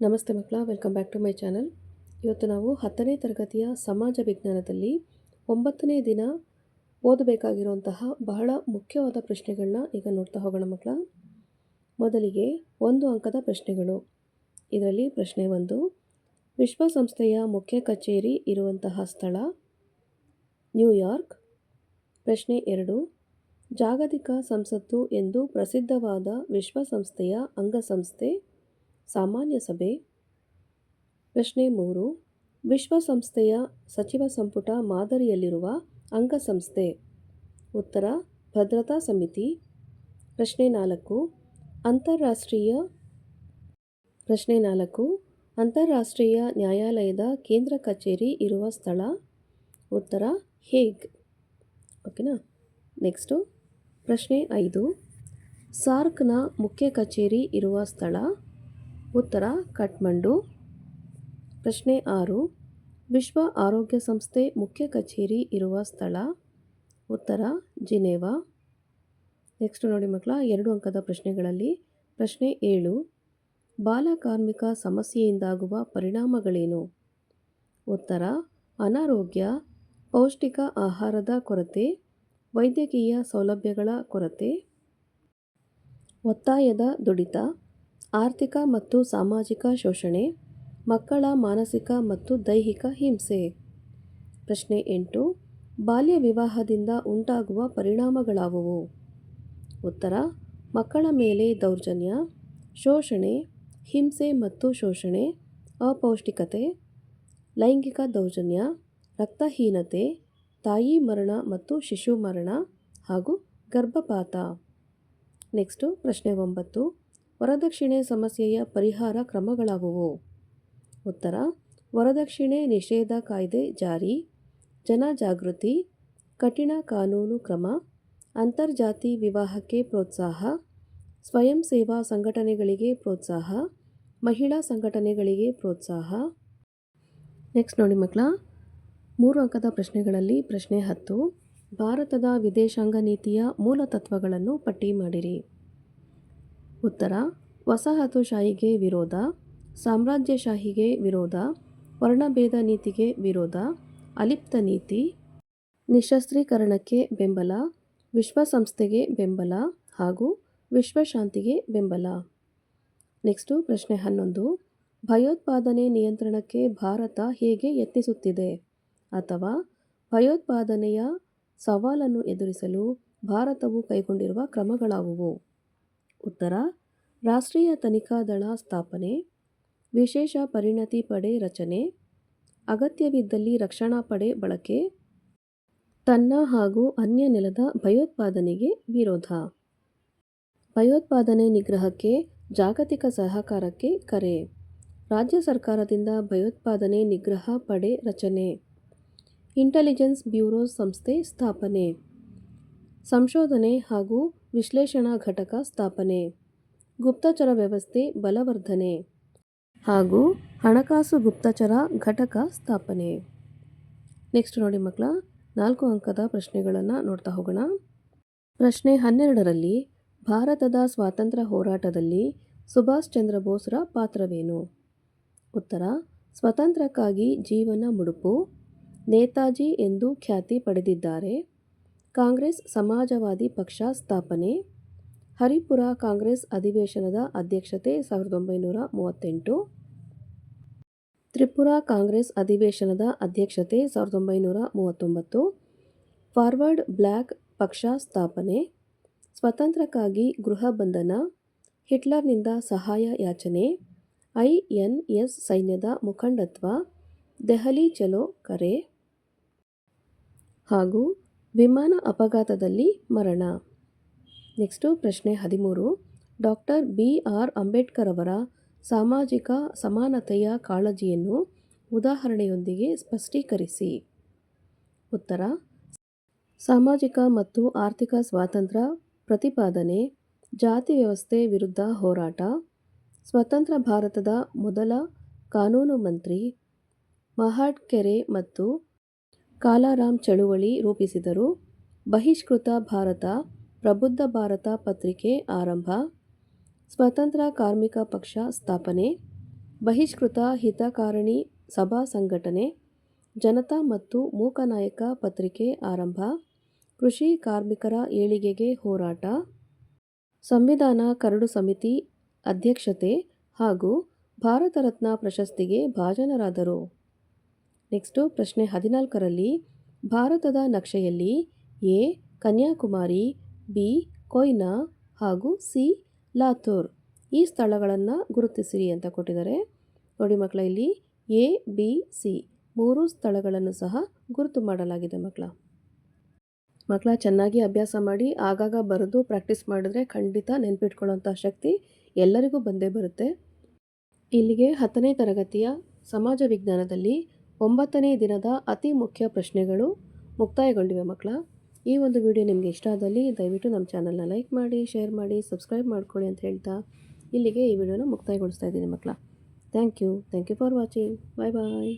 ನಮಸ್ತೆ ಮಕ್ಕಳ welcome back to my channel ಇವತ್ತು ನಾವು ಹತ್ತನೇ ತರಗತಿಯ ಸಮಾಜ ವಿಜ್ಞಾನದಲ್ಲಿ ಒಂಬತ್ತನೇ ದಿನ ಓದಬೇಕಾಗಿರುವಂತಹ ಬಹಳ ಮುಖ್ಯವಾದ ಪ್ರಶ್ನೆಗಳನ್ನ ಈಗ ನೋಡ್ತಾ ಹೋಗೋಣ ಮಕ್ಕಳ. ಮೊದಲಿಗೆ ಒಂದು ಅಂಕದ ಪ್ರಶ್ನೆಗಳು. ಇದರಲ್ಲಿ ಪ್ರಶ್ನೆ ಒಂದು, ವಿಶ್ವಸಂಸ್ಥೆಯ ಮುಖ್ಯ ಕಚೇರಿ ಇರುವಂತಹ ಸ್ಥಳ ನ್ಯೂಯಾರ್ಕ್ ಪ್ರಶ್ನೆ ಎರಡು, ಜಾಗತಿಕ ಸಂಸತ್ತು ಎಂದು ಪ್ರಸಿದ್ಧವಾದ ವಿಶ್ವಸಂಸ್ಥೆಯ ಅಂಗಸಂಸ್ಥೆ ಸಾಮಾನ್ಯ ಸಭೆ. ಪ್ರಶ್ನೆ ಮೂರು. ವಿಶ್ವಸಂಸ್ಥೆಯ ಸಚಿವ ಸಂಪುಟ ಮಾದರಿಯಲ್ಲಿರುವ ಅಂಗಸಂಸ್ಥೆ. ಉತ್ತರ, ಭದ್ರತಾ ಸಮಿತಿ. ಪ್ರಶ್ನೆ ನಾಲ್ಕು. ಅಂತಾರಾಷ್ಟ್ರೀಯ. ಪ್ರಶ್ನೆ ನಾಲ್ಕು. ಅಂತಾರಾಷ್ಟ್ರೀಯ ನ್ಯಾಯಾಲಯದ ಕೇಂದ್ರ ಕಚೇರಿ ಇರುವ ಸ್ಥಳ. ಉತ್ತರ, ಹೇಗ್? ಓಕೆನಾ? ನೆಕ್ಸ್ಟು. ಪ್ರಶ್ನೆ ಐದು. ಸಾರ್ಕ್ನ ಮುಖ್ಯ ಕಚೇರಿ ಇರುವ ಸ್ಥಳ. ಉತ್ತರ, ಕಠ್ಮಂಡು. ಪ್ರಶ್ನೆ ಆರು. ವಿಶ್ವ ಆರೋಗ್ಯ ಸಂಸ್ಥೆ ಮುಖ್ಯ ಕಚೇರಿ ಇರುವ ಸ್ಥಳ. ಉತ್ತರ, ಜಿನೇವಾ. ನೆಕ್ಸ್ಟ್ ನೋಡಿ ಮಕ್ಕಳ, ಎರಡು ಅಂಕದ ಪ್ರಶ್ನೆಗಳಲ್ಲಿ. ಪ್ರಶ್ನೆ ಏಳು. ಬಾಲಕಾರ್ಮಿಕ ಸಮಸ್ಯೆಯಿಂದಾಗುವ ಪರಿಣಾಮಗಳೇನು? ಉತ್ತರ, ಅನಾರೋಗ್ಯ, ಪೌಷ್ಟಿಕ ಆಹಾರದ ಕೊರತೆ, ವೈದ್ಯಕೀಯ ಸೌಲಭ್ಯಗಳ ಕೊರತೆ, ಒತ್ತಾಯದ ದುಡಿತ. ಆರ್ಥಿಕ ಮತ್ತು ಸಾಮಾಜಿಕ ಶೋಷಣೆ, ಮಕ್ಕಳ ಮಾನಸಿಕ ಮತ್ತು ದೈಹಿಕ ಹಿಂಸೆ. ಪ್ರಶ್ನೆ ಎಂಟು, ಬಾಲ್ಯ ವಿವಾಹದಿಂದ ಉಂಟಾಗುವ ಪರಿಣಾಮಗಳಾವುವು? ಉತ್ತರ, ಮಕ್ಕಳ ಮೇಲೆ ದೌರ್ಜನ್ಯ, ಶೋಷಣೆ, ಹಿಂಸೆ ಮತ್ತು ಶೋಷಣೆ, ಅಪೌಷ್ಟಿಕತೆ, ಲೈಂಗಿಕ ದೌರ್ಜನ್ಯ, ರಕ್ತಹೀನತೆ, ತಾಯಿ ಮರಣ ಮತ್ತು ಶಿಶು ಮರಣ ಹಾಗೂ ಗರ್ಭಪಾತ. ನೆಕ್ಸ್ಟು ಪ್ರಶ್ನೆ ಒಂಬತ್ತು ವರದಕ್ಷಿಣೆ ಸಮಸ್ಯೆಯ ಪರಿಹಾರ ಕ್ರಮಗಳಾಗುವು ಉತ್ತರ, ವರದಕ್ಷಿಣೆ ನಿಷೇಧ ಕಾಯ್ದೆ ಜಾರಿ ಜನಜಾಗೃತಿ ಕಠಿಣ ಕಾನೂನು ಕ್ರಮ ಅಂತರ್ಜಾತಿ ವಿವಾಹಕ್ಕೆ ಪ್ರೋತ್ಸಾಹ, ಸ್ವಯಂ ಸೇವಾ ಸಂಘಟನೆಗಳಿಗೆ ಪ್ರೋತ್ಸಾಹ, ಮಹಿಳಾ ಸಂಘಟನೆಗಳಿಗೆ ಪ್ರೋತ್ಸಾಹ. ನೆಕ್ಸ್ಟ್ ನೋಡಿ ಮಕ್ಕಳ, ಮೂರು ಅಂಕದ ಪ್ರಶ್ನೆಗಳಲ್ಲಿ ಪ್ರಶ್ನೆ ಹತ್ತು, ಭಾರತದ ವಿದೇಶಾಂಗ ನೀತಿಯ ಮೂಲ ತತ್ವಗಳನ್ನು ಪಟ್ಟಿ ಮಾಡಿರಿ. ಉತ್ತರ, ವಸಾಹತುಶಾಹಿಗೆ ವಿರೋಧ, ಸಾಮ್ರಾಜ್ಯಶಾಹಿಗೆ ವಿರೋಧ, ವರ್ಣಭೇದ ನೀತಿಗೆ ವಿರೋಧ, ಅಲಿಪ್ತ ನೀತಿ, ನಿಶಸ್ತ್ರೀಕರಣಕ್ಕೆ ಬೆಂಬಲ, ವಿಶ್ವಸಂಸ್ಥೆಗೆ ಬೆಂಬಲ ಹಾಗೂ ವಿಶ್ವಶಾಂತಿಗೆ ಬೆಂಬಲ. ನೆಕ್ಸ್ಟು ಪ್ರಶ್ನೆ ಹನ್ನೊಂದು, ಭಯೋತ್ಪಾದನೆ ನಿಯಂತ್ರಣಕ್ಕೆ ಭಾರತ ಹೇಗೆ ಯತ್ನಿಸುತ್ತಿದೆ? ಅಥವಾ ಭಯೋತ್ಪಾದನೆಯ ಸವಾಲನ್ನು ಎದುರಿಸಲು ಭಾರತವು ಕೈಗೊಂಡಿರುವ ಕ್ರಮಗಳಾವುವು? ಉತ್ತರ, ರಾಷ್ಟ್ರೀಯ ತನಿಖಾ ದಳ ಸ್ಥಾಪನೆ, ವಿಶೇಷ ಪರಿಣತಿ ಪಡೆ ರಚನೆ, ಅಗತ್ಯವಿದ್ದಲ್ಲಿ ರಕ್ಷಣಾ ಪಡೆ ಬಳಕೆ, ತನ್ನ ಹಾಗೂ ಅನ್ಯ ನೆಲದ ಭಯೋತ್ಪಾದನೆಗೆ ವಿರೋಧ. ಭಯೋತ್ಪಾದನೆ ನಿಗ್ರಹಕ್ಕೆ, ಜಾಗತಿಕ ಸಹಕಾರಕ್ಕೆ ಕರೆ. ರಾಜ್ಯ ಸರ್ಕಾರದಿಂದ ಭಯೋತ್ಪಾದನೆ ನಿಗ್ರಹ ಪಡೆ ರಚನೆ. ಇಂಟೆಲಿಜೆನ್ಸ್ ಬ್ಯೂರೋ ಸಂಸ್ಥೆ ಸ್ಥಾಪನೆ. ಸಂಶೋಧನೆ ಹಾಗೂ ವಿಶ್ಲೇಷಣಾ ಘಟಕ ಸ್ಥಾಪನೆ, ಗುಪ್ತಚರ ವ್ಯವಸ್ಥೆ ಬಲವರ್ಧನೆ ಹಾಗೂ ಹಣಕಾಸು ಗುಪ್ತಚರ ಘಟಕ ಸ್ಥಾಪನೆ. ನೆಕ್ಸ್ಟ್ ನೋಡಿ ಮಕ್ಕಳ ನಾಲ್ಕು ಅಂಕದ ಪ್ರಶ್ನೆಗಳನ್ನು ನೋಡ್ತಾ ಹೋಗೋಣ. ಪ್ರಶ್ನೆ ಹನ್ನೆರಡರಲ್ಲಿ, ಭಾರತದ ಸ್ವಾತಂತ್ರ್ಯ ಹೋರಾಟದಲ್ಲಿ ಸುಭಾಷ್ ಚಂದ್ರ ಬೋಸ್ರ ಪಾತ್ರವೇನು? ಉತ್ತರ, ಸ್ವತಂತ್ರಕ್ಕಾಗಿ ಜೀವನ ಮುಡುಪು, ನೇತಾಜಿ ಎಂದು ಖ್ಯಾತಿ ಪಡೆದಿದ್ದಾರೆ. ಕಾಂಗ್ರೆಸ್ ಸಮಾಜವಾದಿ ಪಕ್ಷ ಸ್ಥಾಪನೆ. ಹರಿಪುರ ಕಾಂಗ್ರೆಸ್ ಅಧಿವೇಶನದ ಅಧ್ಯಕ್ಷತೆ ಸಾವಿರದ ಒಂಬೈನೂರ ಮೂವತ್ತೆಂಟು. ತ್ರಿಪುರ ಕಾಂಗ್ರೆಸ್ ಅಧಿವೇಶನದ ಅಧ್ಯಕ್ಷತೆ ಸಾವಿರದ ಒಂಬೈನೂರ ಮೂವತ್ತೊಂಬತ್ತು. ಫಾರ್ವರ್ಡ್ ಬ್ಲ್ಯಾಕ್ ಪಕ್ಷ ಸ್ಥಾಪನೆ. ಸ್ವತಂತ್ರಕ್ಕಾಗಿ ಗೃಹ ಬಂಧನ. ಹಿಟ್ಲರ್ನಿಂದ ಸಹಾಯ ಯಾಚನೆ. ಐ ಎನ್ ಎಸ್ ಸೈನ್ಯದ ಮುಖಂಡತ್ವ. ದೆಹಲಿ ಚಲೋ ಕರೆ. ಹಾಗೂ ವಿಮಾನ ಅಪಘಾತದಲ್ಲಿ ಮರಣ. ನೆಕ್ಸ್ಟು ಪ್ರಶ್ನೆ ಹದಿಮೂರು. ಡಾಕ್ಟರ್ ಬಿ ಆರ್ ಅಂಬೇಡ್ಕರ್ ಅವರ ಸಾಮಾಜಿಕ ಸಮಾನತೆಯ ಕಾಳಜಿಯನ್ನು ಉದಾಹರಣೆಯೊಂದಿಗೆ ಸ್ಪಷ್ಟೀಕರಿಸಿ. ಉತ್ತರ. ಸಾಮಾಜಿಕ ಮತ್ತು ಆರ್ಥಿಕ ಸ್ವಾತಂತ್ರ್ಯ, ಪ್ರತಿಪಾದನೆ, ಜಾತಿ ವ್ಯವಸ್ಥೆ ವಿರುದ್ಧ ಹೋರಾಟ, ಸ್ವತಂತ್ರ ಭಾರತದ ಮೊದಲ ಕಾನೂನು ಮಂತ್ರಿ, ಮಹಾಡ್ಕೆರೆ ಮತ್ತು ಕಾಲಾರಾಮ್ ಚಳುವಳಿ ರೂಪಿಸಿದರು. ಬಹಿಷ್ಕೃತ ಭಾರತ, ಪ್ರಬುದ್ಧ ಭಾರತ ಪತ್ರಿಕೆ ಆರಂಭ, ಸ್ವತಂತ್ರ ಕಾರ್ಮಿಕ ಪಕ್ಷ ಸ್ಥಾಪನೆ, ಬಹಿಷ್ಕೃತ ಹಿತಕಾರಣಿ ಸಭಾ ಸಂಘಟನೆ, ಜನತಾ ಮತ್ತು ಮೂಕನಾಯಕ ಪತ್ರಿಕೆ ಆರಂಭ, ಕೃಷಿ ಕಾರ್ಮಿಕರ ಏಳಿಗೆಗೆ ಹೋರಾಟ, ಸಂವಿಧಾನ ಕರಡು ಸಮಿತಿ ಅಧ್ಯಕ್ಷತೆ ಹಾಗೂ ಭಾರತರತ್ನ ಪ್ರಶಸ್ತಿಗೆ ಭಾಜನರಾದರು. ನೆಕ್ಸ್ಟು ಪ್ರಶ್ನೆ ಹದಿನಾಲ್ಕರಲ್ಲಿ, ಭಾರತದ ನಕ್ಷೆಯಲ್ಲಿ ಎ, ಕನ್ಯಾಕುಮಾರಿ, ಬಿ, ಕೊಯ್ನಾ ಹಾಗೂ ಸಿ ಲಾತೂರ್ ಈ ಸ್ಥಳಗಳನ್ನು ಗುರುತಿಸಿರಿ ಅಂತ ಕೊಟ್ಟಿದ್ದಾರೆ. ನೋಡಿ ಮಕ್ಕಳ ಇಲ್ಲಿ ಎ, ಬಿ, ಸಿ ಮೂರು ಸ್ಥಳಗಳನ್ನು ಸಹ ಗುರುತು ಮಾಡಲಾಗಿದೆ ಮಕ್ಕಳ ಮಕ್ಕಳ ಚೆನ್ನಾಗಿ ಅಭ್ಯಾಸ ಮಾಡಿ ಆಗಾಗ ಬರೆದು ಪ್ರಾಕ್ಟೀಸ್ ಮಾಡಿದ್ರೆ ಖಂಡಿತ ನೆನ್ಪಿಟ್ಕೊಳ್ಳೋಂಥ ಶಕ್ತಿ ಎಲ್ಲರಿಗೂ ಬಂದೇ ಬರುತ್ತೆ. ಇಲ್ಲಿಗೆ ಹತ್ತನೇ ತರಗತಿಯ ಸಮಾಜ ವಿಜ್ಞಾನದಲ್ಲಿ ಒಂಬತ್ತನೇ ದಿನದ ಅತಿ ಮುಖ್ಯ ಪ್ರಶ್ನೆಗಳು ಮುಕ್ತಾಯಗೊಂಡಿವೆ ಮಕ್ಕಳ. ಈ ಒಂದು ವಿಡಿಯೋ ನಿಮಗೆ ಇಷ್ಟ ಆದಲ್ಲಿ ದಯವಿಟ್ಟು ನಮ್ಮ ಚಾನಲ್ನ ಲೈಕ್ ಮಾಡಿ, ಶೇರ್ ಮಾಡಿ, ಸಬ್ಸ್ಕ್ರೈಬ್ ಮಾಡ್ಕೊಳ್ಳಿ ಅಂತ ಹೇಳ್ತಾ ಇಲ್ಲಿಗೆ ಈ ವಿಡಿಯೋನ ಮುಕ್ತಾಯಗೊಳಿಸ್ತಾ ಇದ್ದೀನಿ ಮಕ್ಕಳ. Thank you. Thank you for watching. Bye bye.